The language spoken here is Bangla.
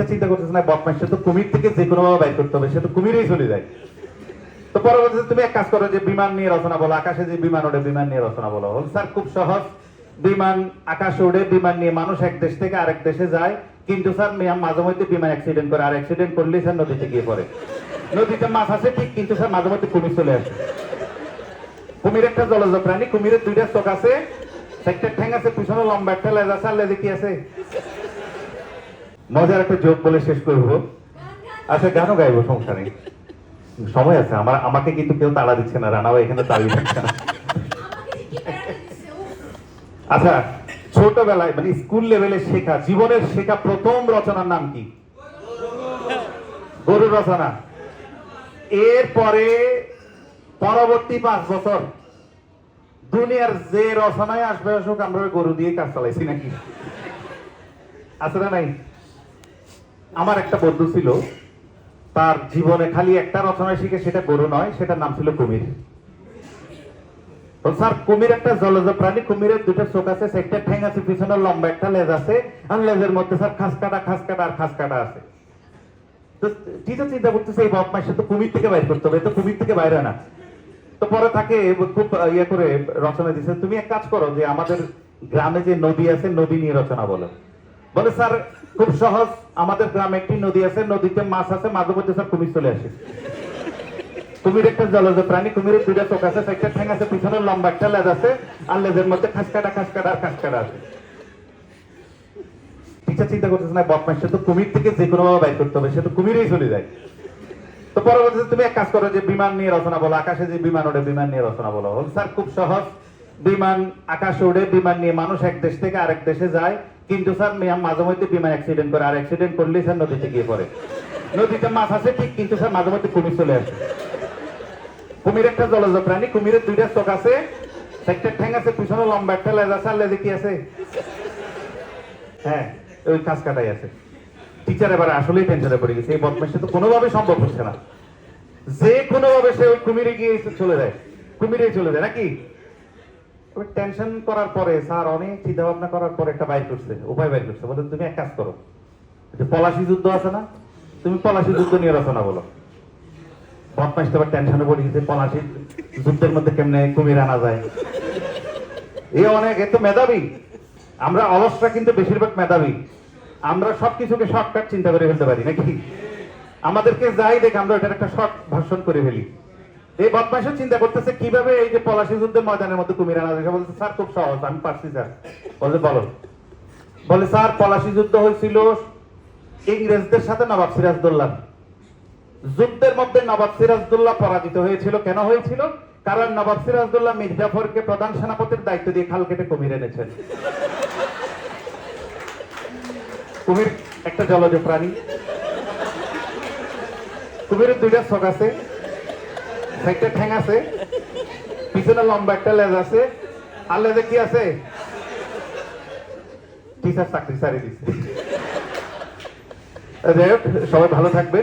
টিচার চিন্তা করতেছে না বদমাইশ। সে তো কুমির থেকে যে কোনো ভাবে বাইর করতে হবে সে তো কুমিরেই চলে যায়। তো পরবর্তীতে তুমি এক কাজ করো যে বিমান নিয়ে রচনা বলো আকাশে যে বিমান ওঠে বিমান নিয়ে রচনা বলো। বল, স্যার খুব সহজ। বিমান আকাশে উড়ে বিমান নিয়ে মানুষ এক দেশ থেকে আরেক দেশে যায়। কিন্তু স্যার মাঝে মধ্যে বিমান অ্যাক্সিডেন্ট করে আর অ্যাক্সিডেন্ট করলে স্যার নদীতে গিয়ে পড়ে। নদীতে মাছ আছে ঠিক কিন্তু স্যার মাঝে মধ্যে কুমির চলে আসে। কুমির একটা জলজ প্রাণী কুমিরের দুইটা চোখ আছে একটা ঠ্যাং আছে পিছনে লম্বা একটা লেজ আছে আর লেজে কি আছে? মজার একটা যোগ বলে শেষ করব। আচ্ছা গানও গাইবো, সমস্যা নেই। সময় আছে, আমার, আমাকে কিন্তু কেউ তাড়া দিচ্ছে না, রানাও এখানে দাঁড়িয়ে থাকছে না। আচ্ছা ছোটবেলায় মানে স্কুল লেভেলে শেখা, জীবনের শেখা প্রথম রচনার নাম কি? গরু রচনা। এরপরে পরবর্তী পাঁচ বছর, দুনিয়ার যে রচনায় আসবে আসুক, আমরা গরু দিয়ে কাজ চালাইছি নাকি? আছে না নাই? আমার একটা বন্ধু ছিল, তার জীবনে খালি একটা রচনা শিখে সেটা গরু নয়, সেটার নাম ছিল কুমির। স্যার, কুমির একটা জলজ প্রাণী, কুমিরের দুটো চোখ আছে একটা ঠ্যাং আছে, পিছনে লম্বা একটা লেজ আছে, আর লেজের মধ্যে স্যার খাস কাটা খাস কাটা আর খাস কাটা আছে। তো টিচার চিন্তা করতেছে, এই বদমাইশে তো কুমির থেকে বাইর করতে হবে তো কুমির থেকে বাইরে না। তো পরে তাকে খুব ইয়ে করে রচনা দিচ্ছে তুমি এক কাজ করো যে আমাদের গ্রামে যে নদী আছে, নদী নিয়ে রচনা বলো। বলে, স্যার, খুব সহজ। আমাদের গ্রামে একটি নদী আছে, নদীতে মাছ আছে মাঝে মধ্যে স্যার কুমির চলে আসে। কুমির একটা জলজ প্রাণী, কুমিরের দুইটা চোখ আছে একটা ঠ্যাং আছে, পিছনে লম্বা একটা লেজ আছে, আর লেজের মধ্যে খাস কাটা আর খাস কাটা আছে। টিচার চিন্তা করতেছে, না, বদমাইশ, সে তো কুমির থেকে যে কোনো ভাবে করতে হবে, সে তো কুমিরেই চলে যায়। তো পরবর্তীতে তুমি এক কাজ করো, যে বিমান নিয়ে রচনা বলো, আকাশে যে বিমান ওঠে, বিমান নিয়ে রচনা বলো। স্যার, খুব সহজ। বিমান, আকাশে উড়ে বিমান নিয়ে মানুষ এক দেশ থেকে আরেক দেশে যায় কিন্তু স্যার মাঝে মধ্যে বিমান অ্যাক্সিডেন্ট করে, আর অ্যাক্সিডেন্ট করলে স্যার নদীতে গিয়ে পড়ে। নদীতে মাছ আছে ঠিক, কিন্তু স্যার, মাঝে মধ্যে কুমির চলে আসে। কুমির একটা জলজ প্রাণী, কুমিরের দুইটা চোখ আছে একটা ঠ্যাং আছে, পিছনে লম্বা একটা লেজ আছে, আর লেজে কি আছে? হ্যাঁ ওই কাজ কাটাই আছে। টিচার এবার আসলেই টেনশনে পড়ে গেছে, এই বদমাইশে তো কোনোভাবে সম্ভব হচ্ছে না। যে কোনোভাবে সে ওই কুমিরে গিয়ে চলে যায়। কুমিরে চলে যায়, নাকি? টেনশন করার পরে স্যার, অনেক চিন্তা ভাবনা করার পরে একটা বাইর করছে, উপায় বাইর করছে। বলে তুমি এক কাজ করো যে পলাশি যুদ্ধ আছে না? তুমি পলাশি যুদ্ধ নিয়ে রচনা বলো। বদমাইশ তো টেনশনে পড়ে গেছে, পলাশি যুদ্ধের মধ্যে কেমনে কুমির আনা যায়? এ অনেক, এ তো মেধাবী। আমরা অলসরা কিন্তু বেশিরভাগ মেধাবী। আমরা সবকিছুকে শর্টকাট চিন্তা করে ফেলতে পারি, নাকি? আমাদেরকে যাই দেখ আমরা এটার একটা শর্ট ভাষণ করে ফেলি। এই বদমাইশও চিন্তা করতেছে, কীভাবে এই যে পলাশি যুদ্ধের ময়দানের মধ্যে কুমির আনা যায়? বলছে স্যার, খুব সহজ, আমি পারছি, স্যার। বলে, বলো। বলে, স্যার, পলাশি যুদ্ধ হয়েছিল ইংরেজদের সাথে নবাব সিরাজদৌল্লাহ যুদ্ধের মধ্যে নবাব সিরাজদৌল্লাহ পরাজিত হয়েছিল। কেন হয়েছিল? কারণ নবাব সিরাজদৌল্লাহ মির্জাফরকে প্রধান সেনাপতির দায়িত্ব দিয়ে খাল কেটে কুমির এনেছেন। কুমির একটা জলজ প্রাণী। কুমিরের দুইটা চোখ আছে। একটা ঠ্যাং আছে, পিছনে লম্বা একটা লেজ আছে, আর লেজে কি আছে? টিচার চাকরি সারি দিচ্ছে সবাই ভালো থাকবেন।